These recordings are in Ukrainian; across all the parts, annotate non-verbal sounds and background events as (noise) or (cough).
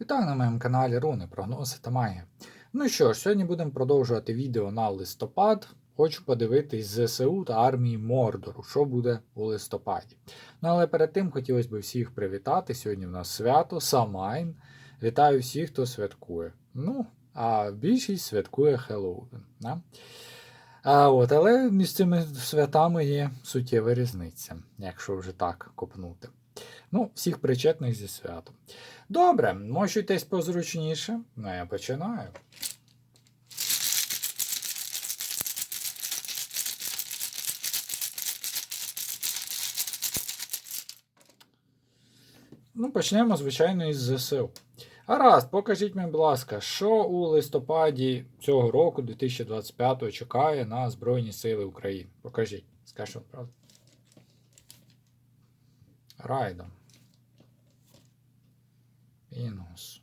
Вітаю на моєму каналі Руни, прогнози та магія. Ну що ж, сьогодні будемо продовжувати відео на листопад. Хочу подивитись ЗСУ та армії Мордору, що буде у листопаді. Ну але перед тим хотілося б всіх привітати. Сьогодні в нас свято, Самайн. Вітаю всіх, хто святкує. Ну, а більшість святкує Хеллоуін. Да? А от, але між цими святами є суттєва різниця, якщо вже так копнути. Ну, всіх причетних зі святом. Добре, мощуйтесь позручніше. Ну, я починаю. Ну, почнемо, звичайно, із ЗСУ. Гаразд, покажіть мені, будь ласка, що у листопаді цього року, 2025 чекає на Збройні Сили України. Покажіть. Скажіть, правда. Райдом. Інгус.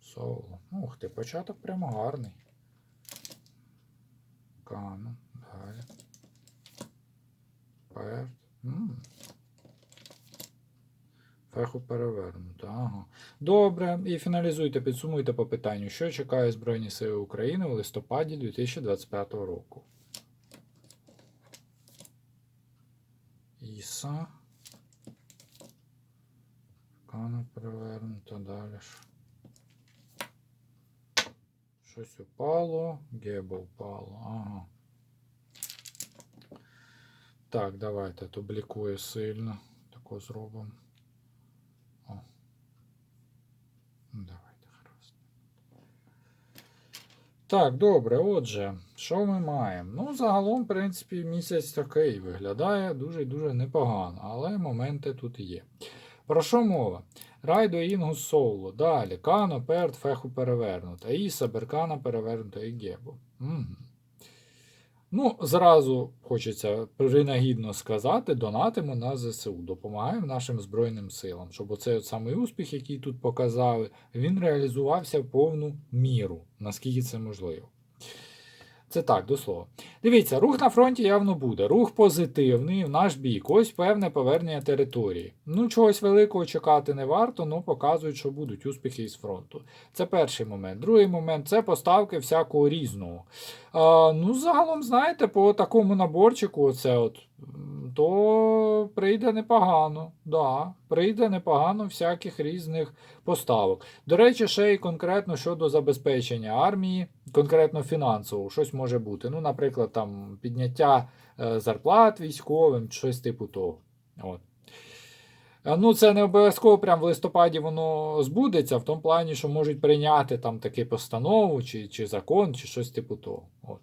Соло. Ух ти, початок прямо гарний. Кану. Далі. Перт. Феху перевернуто. Ага. Добре. І фіналізуйте, підсумуйте по питанню, що чекає Збройні Сили України у листопаді 2025 року. Іса. Кана перевернуто, далі. Щось упало, геба упало. Ага. Так, давайте, то блікує сильно. Тако зробимо. О. Ну, Давайте, гаразд. Так, добре, отже, що ми маємо? Ну, загалом, в принципі, місяць такий виглядає дуже дуже непогано, але моменти тут є. Про що мова? Райдо Інгус Соуло. Далі. Кано, Перт, Феху перевернута. Іса, Беркана перевернута і Гебо. Угу. Ну, зразу хочеться принагідно сказати, донатимо на ЗСУ, допомагаємо нашим Збройним силам, щоб оцей от самий успіх, який тут показали, він реалізувався в повну міру, наскільки це можливо. Це так, до слова. Дивіться, рух на фронті явно буде. Рух позитивний в наш бік. Ось певне повернення території. Ну, чогось великого чекати не варто, ну показують, що будуть успіхи із фронту. Це перший момент. Другий момент це поставки всякого різного. А, ну, загалом, знаєте, по такому наборчику, оце от, то прийде непогано. Да, прийде непогано всяких різних поставок. До речі, ще й конкретно щодо забезпечення армії, конкретно фінансово, щось може бути. Ну, наприклад, там підняття е, зарплат військовим, щось типу того. От. Е, Ну, це не обов'язково прямо в листопаді воно збудеться, в тому плані, що можуть прийняти там таку постанову, чи, чи закон, чи щось типу того. От.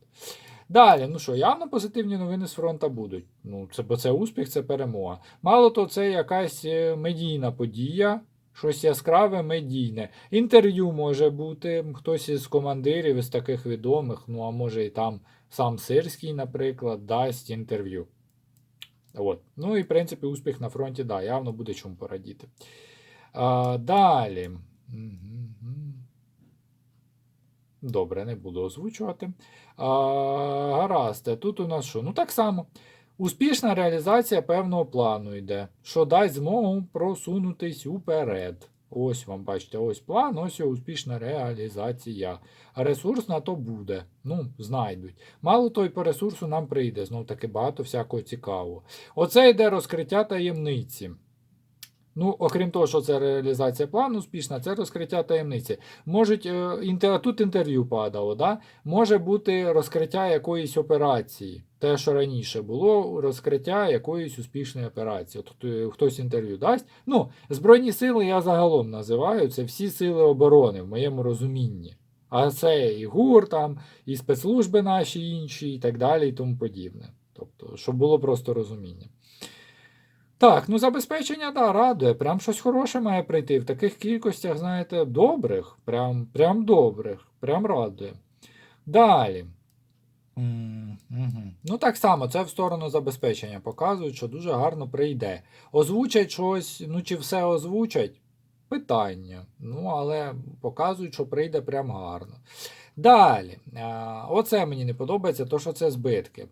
Далі, ну що, явно позитивні новини з фронту будуть. Ну, це, бо це успіх, це перемога. Мало то, це якась е, медійна подія, щось яскраве медійне. Інтерв'ю може бути, хтось із командирів, із таких відомих, ну а може і там сам Сирський, наприклад, дасть інтерв'ю. От. Ну і в принципі успіх на фронті, да, явно буде чому порадіти. А, далі. Добре, не буду озвучувати. А, гаразд, тут у нас що? Ну так само. Успішна реалізація певного плану йде, що дасть змогу просунутись уперед. Ось вам бачите, ось план, ось успішна реалізація. Ресурс на то буде. Ну, знайдуть. Мало то по ресурсу нам прийде, знов таки багато всякого цікавого. Оце йде розкриття таємниці. Ну, окрім того, що це реалізація плану успішна, це розкриття таємниці. Можуть, е, тут інтерв'ю падало, да? може бути розкриття якоїсь операції. Те, що раніше було, розкриття якоїсь успішної операції. От е, хтось інтерв'ю дасть. Ну, Збройні сили я загалом називаю, це всі сили оборони в моєму розумінні. А це і ГУР, там, і спецслужби наші інші, і так далі, і тому подібне. Тобто, щоб було просто розуміння. Так, ну забезпечення, да, радує. Прям щось хороше має прийти. В таких кількостях, знаєте, добрих, прям, прям добрих, прям радує. Далі. М, мгм. Ну, так само, це в сторону забезпечення показують, що дуже гарно прийде. Озвучать щось, ну чи все озвучать? Питання. Ну, але показують, що прийде прям гарно. Далі. Оце мені не подобається, то що це збитки.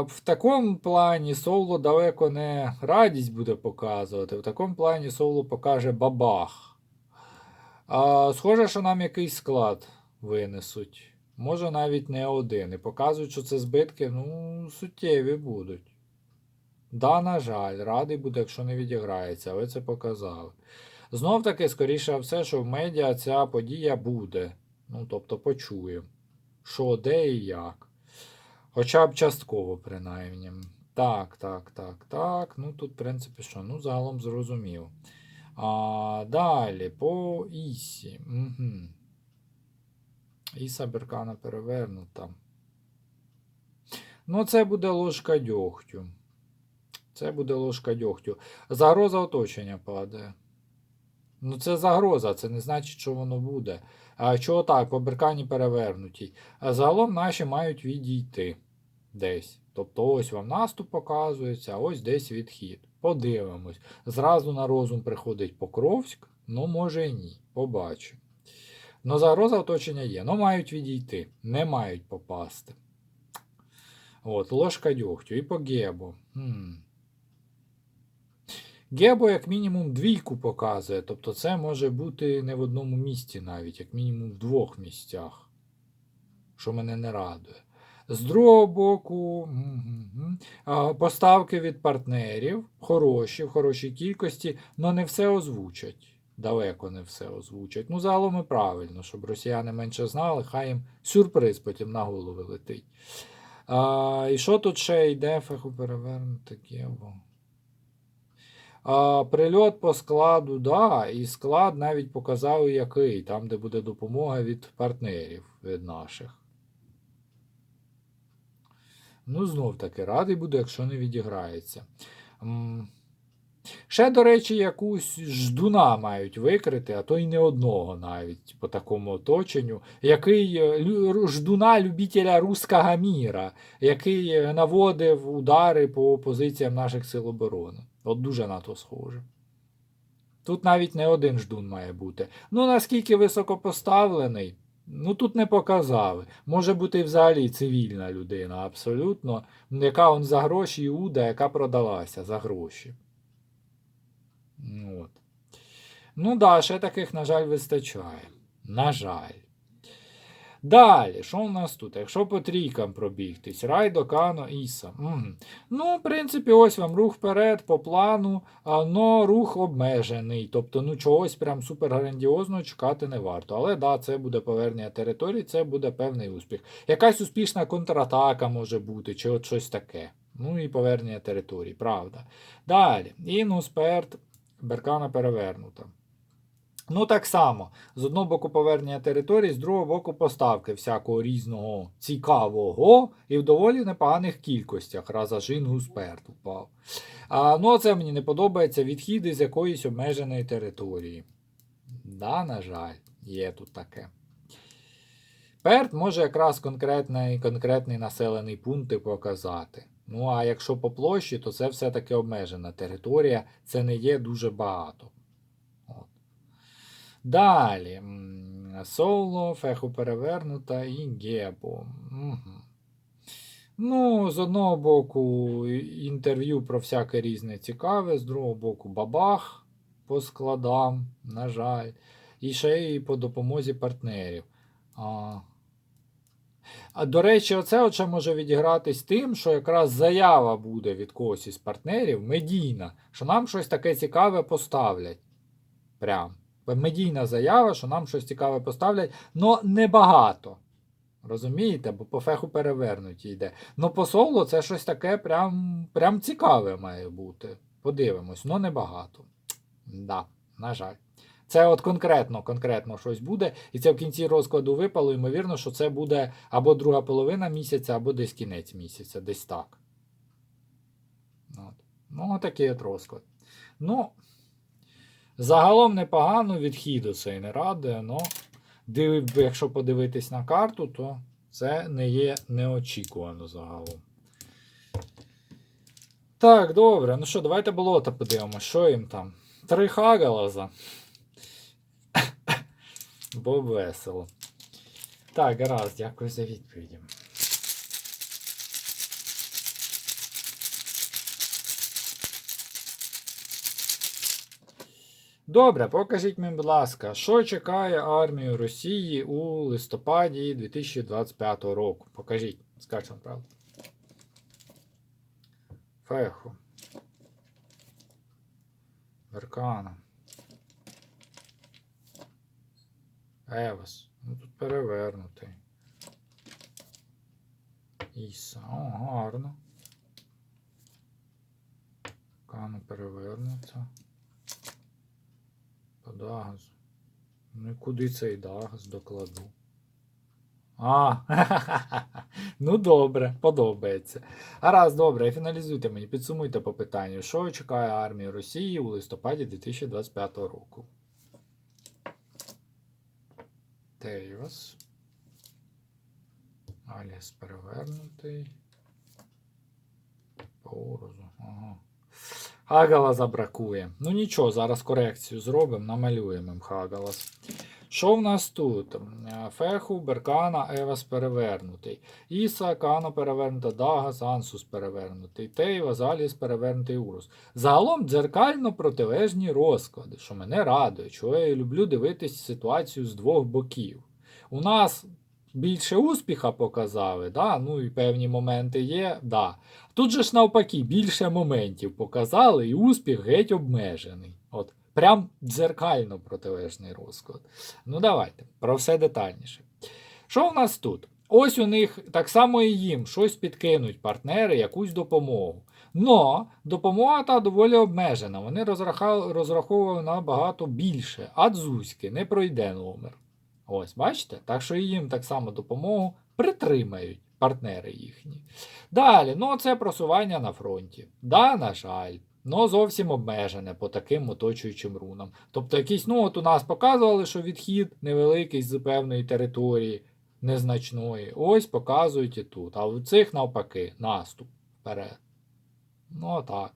В такому плані Соло далеко не радість буде показувати. В такому плані Соло покаже бабах. А, схоже, що нам якийсь склад винесуть. Може навіть не один. І показують, що це збитки ну, суттєві будуть. Да, на жаль, радий буде, якщо не відіграється, але це показали. Знов таки, скоріше все, що в медіа ця подія буде. Ну, тобто почуємо, що, де і як. Хоча б частково, принаймні. Так, так, так, так. Ну тут, в принципі, що? Ну, загалом зрозумів. А, Далі, по Ісі. Угу. Іса Беркана перевернута. Ну, це буде ложка дьогтю. Це буде ложка дьогтю. Загроза оточення падає. Ну, це загроза, це не значить, що воно буде. Чого так, по беркані перевернутій. А загалом наші мають відійти десь. Тобто ось вам наступ показується, а ось десь відхід. Подивимось. Зразу на розум приходить Покровськ, ну може і ні. Побачимо. Ну, загроза оточення є. Ну, мають відійти, не мають попасти. От, ложка дьогтю. І по. Хм. Гебо, як мінімум, двійку показує. Тобто це може бути не в одному місці навіть, як мінімум в двох місцях. Що мене не радує. З другого боку, поставки від партнерів хороші, в хорошій кількості, але не все озвучать. Далеко не все озвучать. Ну, загалом і правильно, щоб росіяни менше знали, хай їм сюрприз потім на голови летить. А, І що тут ще йде? Феху перевернути Гебо. А, Прильот по складу, да, і склад навіть показав, який, там, де буде допомога від партнерів від наших. Ну, знов таки, радий буду, якщо не відіграється. Ще, до речі, якусь ждуна мають викрити, а то й не одного навіть по такому оточенню, який е, ждуна любителя руського міра, який е, наводив удари по позиціям наших сил оборони. От дуже на то схоже. Тут навіть не один ждун має бути. Ну, наскільки високопоставлений, ну тут не показали. Може бути і взагалі цивільна людина, абсолютно, яка он за гроші Іуда, яка продалася за гроші. От. Ну да, ще таких, на жаль, вистачає. На жаль. Далі, що у нас тут? Якщо по трійкам пробігтись, Райдо, Кано, Іса. Угу. Ну, в принципі, ось вам рух вперед по плану, але рух обмежений. Тобто, ну, чогось прям супер грандіозного чекати не варто. Але да, це буде повернення території, це буде певний успіх. Якась успішна контратака може бути, чи от щось таке. Ну і повернення території, правда. Далі. Інус, Перт, Беркана перевернута. Ну, так само. З одного боку повернення території, з другого боку поставки всякого різного цікавого і в доволі непоганих кількостях. Разажин гусперт упав. А, ну, це мені не подобається відхіди з якоїсь обмеженої території. Да, на жаль, є тут таке. Перт може якраз конкретний, конкретний населений пункт і показати. Ну, а якщо по площі, то це все-таки обмежена територія, це не є дуже багато. Далі. Соло, феху перевернута і гебо. Угу. Ну, з одного боку, інтерв'ю про всяке різне цікаве, з другого боку, бабах по складам, на жаль. І ще і по допомозі партнерів. А, а до речі, оце от може відігратись тим, що якраз заява буде від когось із партнерів, медійна, що нам щось таке цікаве поставлять. Прям. Медійна заява, що нам щось цікаве поставлять, але небагато. Розумієте? Бо по феху перевернуті йде. Ну по соло це щось таке прям, прям цікаве має бути. Подивимось, але небагато. Да, на жаль. Це от конкретно, конкретно щось буде, і це в кінці розкладу випало, ймовірно, що це буде або друга половина місяця, або десь кінець місяця, десь так. От. Ну, такий от розклад. Ну, загалом непогано відхіду цей не радує, але див, якщо подивитись на карту, то це не є неочікувано загалом. Так, добре. Ну що, давайте болото подивимося, що їм там. Три хагалаза. (laughs) Бо весело. Так, гаразд, дякую за відповіді. Добре, покажіть мені, будь ласка, що чекає армію Росії у листопаді 2025 року? Покажіть, скажіть вам правду. Феху. Веркана. Евас. Ну тут перевернутий. Іса. О, гарно. Кану перевернуться. По Дагазу. Ну і куди цей Дагаз докладу? А, (laughs) ну добре, подобається. Гаразд, добре, фіналізуйте мені, підсумуйте по питанню, що чекає армія Росії у листопаді 2025 року. Тейвас. Аліс перевернутий. Порозу. Ага. Хагалаза бракує. Ну нічого, зараз корекцію зробимо, намалюємо їм. Що в нас тут? Е, Феху, Беркана, Евас перевернутий. Іса, Кано перевернута, Дагас, Ансус перевернутий. Тейва, Заліс перевернутий Урус. Загалом дзеркально протилежні розклади, що мене радує, чого я люблю дивитись ситуацію з двох боків. У нас більше успіха показали, да? ну і певні моменти є. Да. Тут же ж навпаки, більше моментів показали, і успіх геть обмежений. От, Прям дзеркально протилежний розклад. Ну, давайте, про все детальніше. Що в нас тут? Ось у них так само і їм щось підкинуть партнери, якусь допомогу. Но допомога та доволі обмежена. Вони розраховували на багато більше. А дзузьки не пройде номер. Ось, бачите? Так що їм так само допомогу притримають партнери їхні. Далі, ну це просування на фронті. Да, на жаль. Ну, зовсім обмежене по таким оточуючим рунам. Тобто, якісь, ну от у нас показували, що відхід невеликий з певної території, незначної. Ось показують і тут. А у цих навпаки, наступ вперед. Ну, так.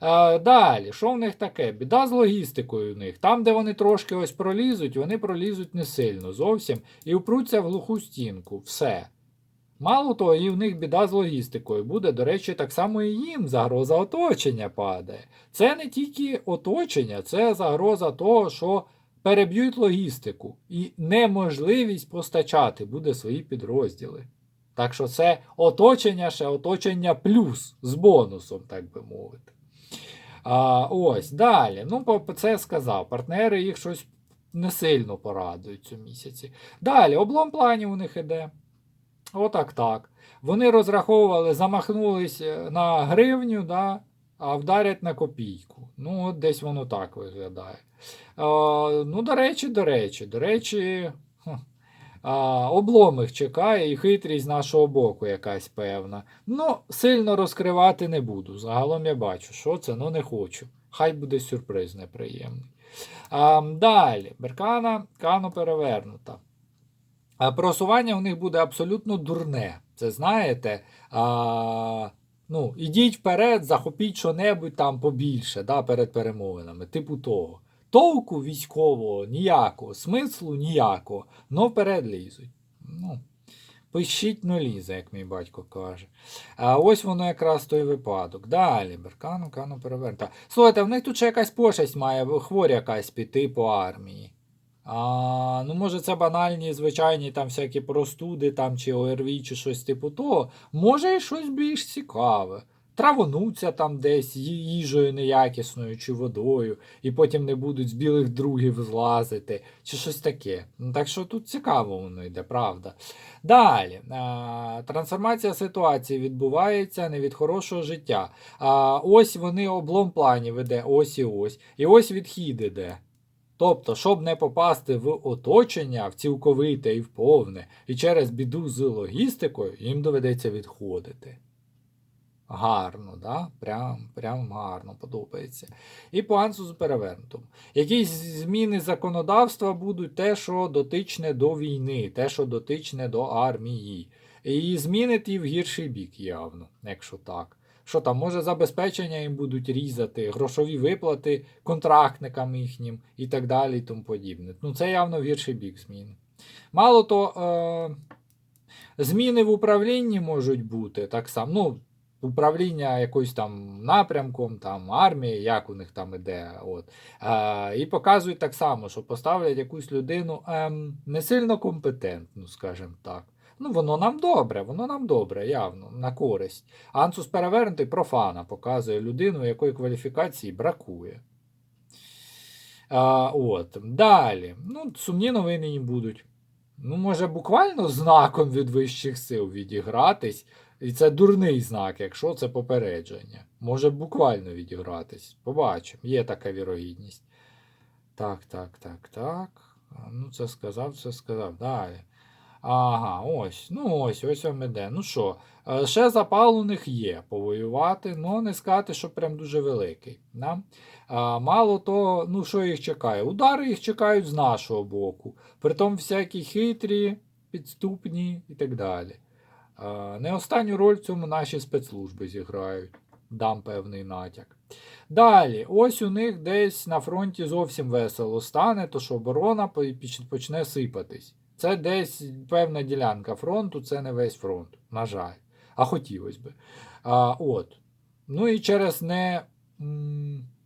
Е, далі, що в них таке? Біда з логістикою в них. Там, де вони трошки ось пролізуть, вони пролізуть не сильно зовсім і впруться в глуху стінку. Все. Мало того, і в них біда з логістикою буде, до речі, так само і їм загроза оточення падає. Це не тільки оточення, це загроза того, що переб'ють логістику і неможливість постачати буде свої підрозділи. Так що це оточення ще оточення плюс з бонусом, так би мовити. А, Ось, далі. Ну, це я сказав. Партнери їх щось не сильно порадують цю місяці. Далі, облом планів у них іде. Отак так. Вони розраховували, замахнулись е, на гривню, да, а вдарять на копійку. Ну, от десь воно так виглядає. А, ну, до речі, до речі, до речі, а, облом їх чекає і хитрість з нашого боку якась певна. Ну, сильно розкривати не буду. Загалом я бачу, що це, ну не хочу. Хай буде сюрприз неприємний. А, далі, Беркана, Кано перевернута. А просування у них буде абсолютно дурне. Це знаєте. А, ну, Ідіть вперед, захопіть що-небудь там побільше да, перед перемовинами, типу того. Толку військового ніякого, смислу ніякого, но вперед лізуть. Ну, Пишіть но лізе, як мій батько каже. А ось воно якраз той випадок. Далі, Беркану, Кану переверта. Слухайте, в них тут ще якась пошесть має, хворя якась піти по армії. А, ну, може, це банальні, звичайні там всякі простуди там, чи ОРВІ, чи щось типу того. Може, і щось більш цікаве. Травонуться там десь їжею неякісною чи водою, і потім не будуть з білих другів злазити, чи щось таке. Ну, так що тут цікаво воно йде, правда. Далі. Трансформація ситуації відбувається не від хорошого життя. А, ось вони облом планів веде, ось і ось. І ось відхід іде. Тобто, щоб не попасти в оточення в цілковите і в повне, і через біду з логістикою, їм доведеться відходити. Гарно, да? прям, прям гарно подобається. І по ансусу перевернутому. Якісь зміни законодавства будуть те, що дотичне до війни, те, що дотичне до армії. І зміни ті в гірший бік явно, якщо так. Що там, може забезпечення їм будуть різати, грошові виплати контрактникам їхнім і так далі і тому подібне. Ну, це явно в гірший бік змін. Мало то, е, зміни в управлінні можуть бути так само. Ну, управління якоюсь там напрямком, там армії, як у них там іде. От. А, і показують так само, що поставлять якусь людину ем, не сильно компетентну, скажімо так. Ну, воно нам добре, воно нам добре, явно, на користь. Ансус перевернутий профана показує людину, якої кваліфікації бракує. А, от. Далі. Ну, сумні новини їм будуть. Ну, може, буквально знаком від вищих сил відігратись. І це дурний знак, якщо це попередження. Може буквально відігратись. Побачимо. Є така вірогідність. Так, так, так, так. Ну, це сказав, це сказав. Далі. Ага, ось. Ну ось, ось вам іде. Ну що, е, ще запал у них є повоювати, але не сказати, що прям дуже великий. Да? А, мало того, ну що їх чекає? Удари їх чекають з нашого боку. Притом всякі хитрі, підступні і так далі. Не останню роль в цьому наші спецслужби зіграють. Дам певний натяк. Далі, ось у них десь на фронті зовсім весело стане, то що оборона почне сипатись. Це десь певна ділянка фронту, це не весь фронт, на жаль. А хотілося би. А, от. Ну і через не.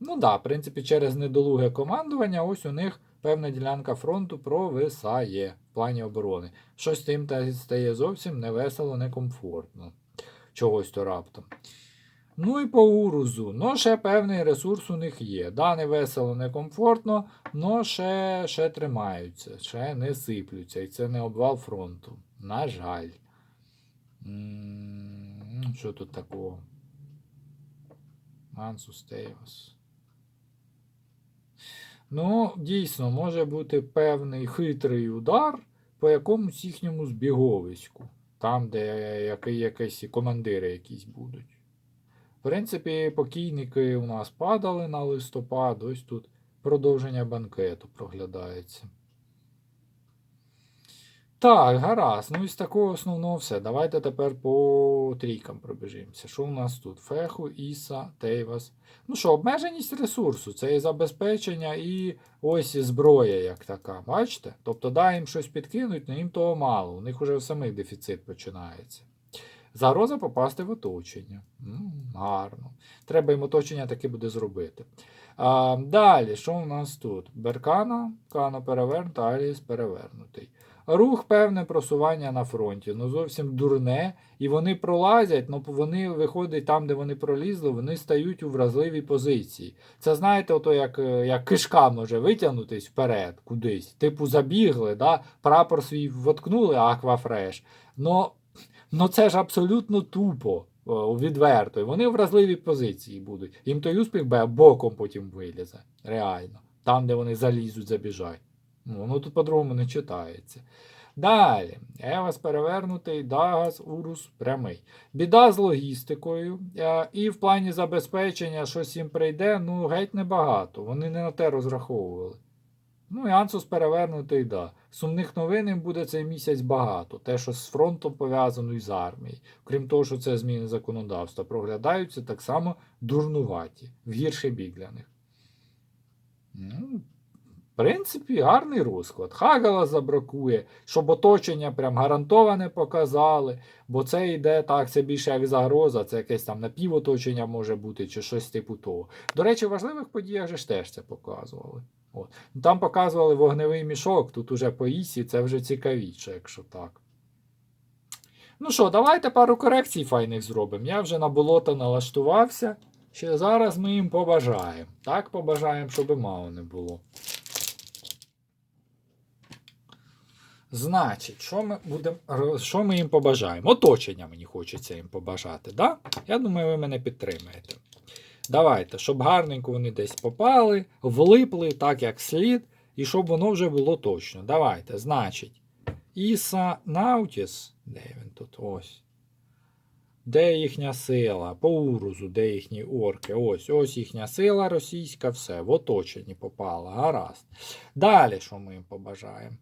М, Ну да, в принципі, через недолуге командування, ось у них певна ділянка фронту провисає в плані оборони. Щось тим та- стає зовсім невесело, некомфортно. Чогось то раптом. Ну і по урузу. Ну, ще певний ресурс у них є. Да, не весело, некомфортно, але ще, ще тримаються, ще не сиплються. І це не обвал фронту. На жаль. М, Що тут такого? Мансус Тейвас. Ну, дійсно, може бути певний хитрий удар по якомусь їхньому збіговиську. Там, де якісь командири якісь будуть. В принципі, покійники у нас падали на листопад, ось тут продовження банкету проглядається. Так, гаразд. Ну і з такого основного все. Давайте тепер по трійкам пробіжимося. Що у нас тут? Феху, Іса, Тейвас. Ну що, обмеженість ресурсу це і забезпечення, і ось і зброя як така. Бачите? Тобто, да, їм щось підкинуть, але їм того мало. У них уже в самих дефіцит починається. Загроза попасти в оточення. М, гарно. Треба їм оточення таки буде зробити. А, далі, що у нас тут? Беркана, Кано перевернута, Аліс перевернутий. Рух, певне просування на фронті. Ну зовсім дурне. І вони пролазять, ну вони виходять там, де вони пролізли, вони стають у вразливій позиції. Це знаєте, ото як, е, як кишка може витягнутись вперед кудись. Типу забігли, да? прапор свій воткнули, аквафреш. Но Ну це ж абсолютно тупо, відверто. І Вони в вразливій позиції будуть. Їм той успіх боком потім вилізе. Реально. Там, де вони залізуть, забіжать. Ну, воно тут по-другому не читається. Далі. Евас перевернутий, Дагас, Урус прямий. Біда з логістикою. е, І в плані забезпечення щось їм прийде, ну геть небагато. Вони не на те розраховували. Ну і перевернутий, да. Сумних новин їм буде цей місяць багато. Те, що з фронтом пов'язано і з армією. Крім того, що це зміни законодавства, проглядаються так само дурнуваті, в гірший бік для них. Ну, в принципі, гарний розклад. Хагала забракує, щоб оточення прям гарантоване показали, бо це йде так, це більше як загроза, це якесь там напівоточення може бути, чи щось типу того. До речі, в важливих подіях же ж теж це показували. От. Ну, Там показували вогневий мішок, тут уже по ісі, це вже цікавіше, якщо так. Ну що, давайте пару корекцій файних зробимо. Я вже на болото налаштувався. Ще зараз ми їм побажаємо. Так побажаємо, щоб мало не було. Значить, що ми будемо, що ми їм побажаємо? Оточення мені хочеться їм побажати, да? Я думаю, ви мене підтримаєте. Давайте, щоб гарненько вони десь попали, влипли так, як слід, і щоб воно вже було точно. Давайте, значить, Іса Наутіс, де він тут? Ось. Де їхня сила? По урузу, де їхні орки? Ось, ось їхня сила російська, все, в оточенні попала. Гаразд. Далі, що ми їм побажаємо?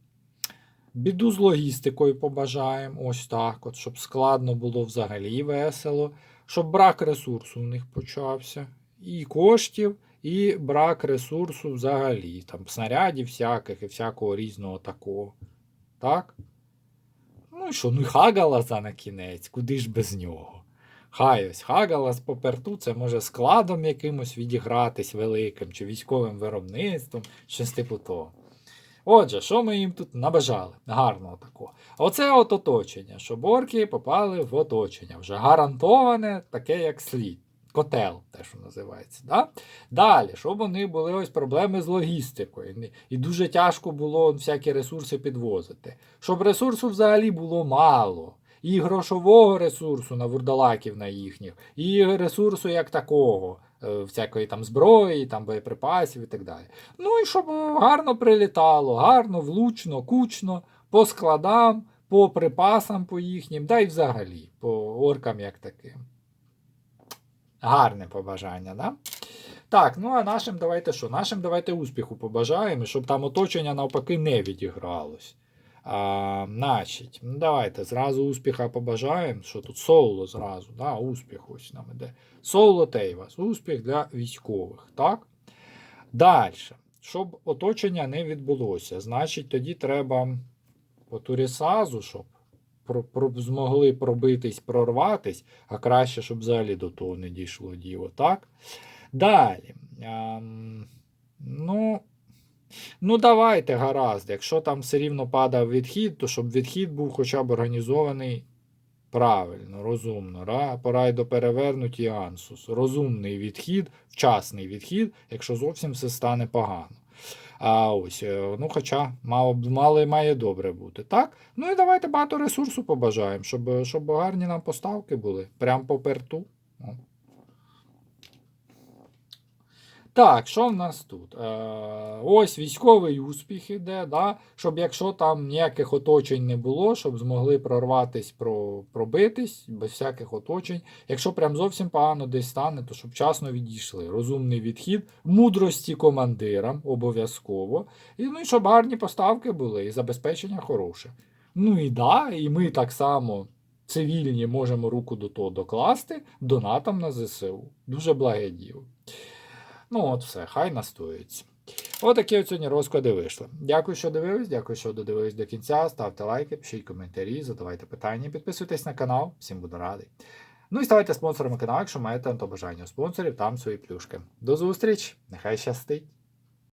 Біду з логістикою побажаємо, ось так, от, щоб складно було взагалі весело, щоб брак ресурсу у них почався, і коштів, і брак ресурсу взагалі, там снарядів всяких і всякого різного такого. Так? Ну і що, ну і Хагалаза на кінець, куди ж без нього? Хай ось Хагалас по перту це може складом якимось відігратись великим чи військовим виробництвом, щось типу того. Отже, що ми їм тут набажали? Гарного такого. Оце от оточення, щоб орки попали в оточення. Вже гарантоване, таке як слід. Котел, те, що називається. Да? Далі, щоб вони були ось проблеми з логістикою. І- дуже тяжко було всякі ресурси підвозити. Щоб ресурсу взагалі було мало. І грошового ресурсу на вурдалаків на їхніх, і ресурсу як такого, е, всякої там зброї, там боєприпасів і так далі. Ну і щоб гарно прилітало, гарно, влучно, кучно, по складам, по припасам по їхнім, да й взагалі, по оркам як таким. Гарне побажання, да? Так, ну а нашим давайте що? Нашим давайте успіху побажаємо, щоб там оточення навпаки не відігралось. А, значить, ну давайте зразу успіха побажаємо, що тут соло зразу, да, успіх ось нам іде. Соло Тейвас, успіх для військових, так? Далі, щоб оточення не відбулося, значить, тоді треба по Турісазу, щоб про, про, змогли пробитись, прорватись, а краще, щоб взагалі до того не дійшло діло, так? Далі. Ем, ну, ну, давайте, гаразд. Якщо там все рівно падав відхід, то щоб відхід був хоча б організований правильно, розумно. Ра, пора й до перевернуті Ансус. Розумний відхід, вчасний відхід, якщо зовсім все стане погано. А ось, е, ну, хоча мало, мало і має добре бути. Так? Ну і давайте багато ресурсу побажаємо, щоб, щоб гарні нам поставки були. Прям по перту. О. Так, що в нас тут? Е, ось військовий успіх іде, да? щоб якщо там ніяких оточень не було, щоб змогли прорватись, про, пробитись без всяких оточень. Якщо прям зовсім погано десь стане, то щоб вчасно відійшли. Розумний відхід, мудрості командирам обов'язково. І ну, і щоб гарні поставки були, і забезпечення хороше. Ну і да, і ми так само. Цивільні можемо руку до того докласти донатом на ЗСУ. Дуже благе діло. Ну, от все, хай настоюється. Отакі от сьогодні розклади вийшли. Дякую, що дивились, дякую, що додивились до кінця. Ставте лайки, пишіть коментарі, задавайте питання, підписуйтесь на канал, всім буду радий. Ну і ставайте спонсорами каналу, якщо маєте бажання у спонсорів, там свої плюшки. До зустрічі, нехай щастить!